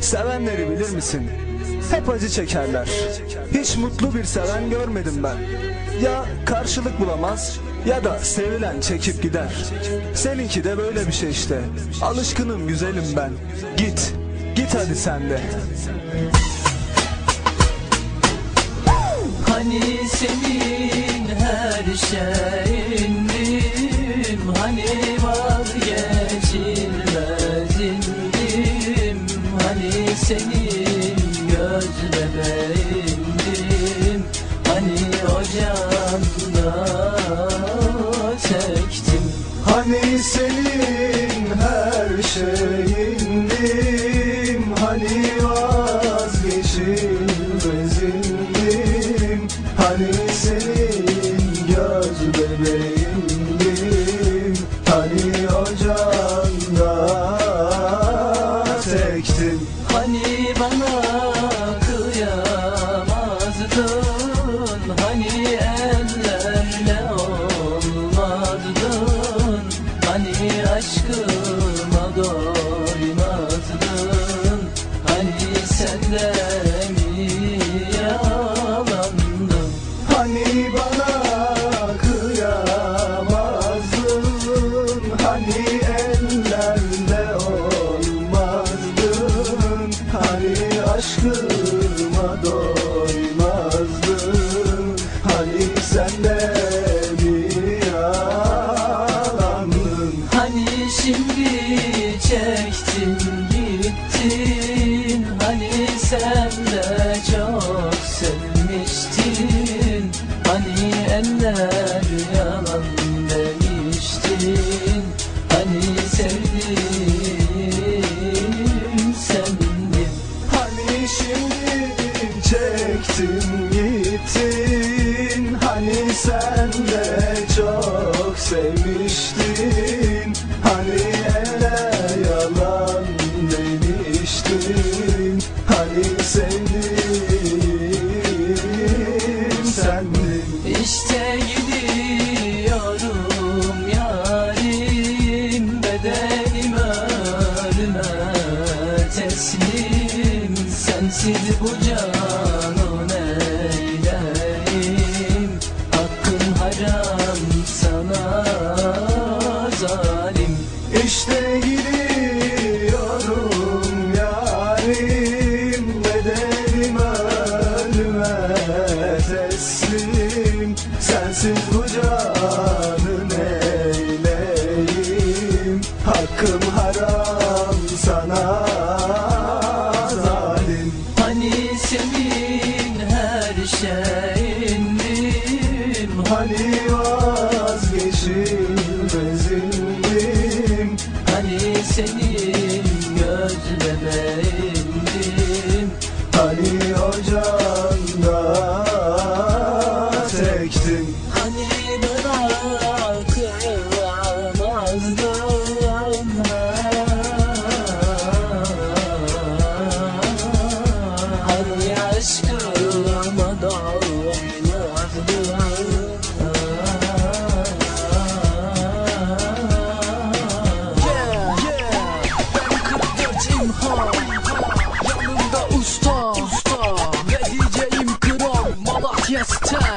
Sevenleri bilir misin? Hep acı çekerler. Hiç mutlu bir seven görmedim ben. Ya karşılık bulamaz ya da sevilen çekip gider. Seninki de böyle bir şey işte. Alışkınım güzelim ben. Git, git hadi sen de. Hani senin her şeyindim senin göz bebeğindim Hani ocağında çektim. Hani senin her şeyindim. Hani vazgeçilmezindim Hani senin yalandın Hani şimdi çektin gittin? Hani sen de çok sevmiştin? Hani eller yalan demiştin? Hani sevdim sendim. Hani şimdi çektin gittin Sensiz bu canı neyleyim? Hakkın haram sana zalim. İşte gidiyorum yarim Bedelim ölüme teslim. Sensiz bu canı senin her şeyindim Hani vazgeçilmez? Just touch.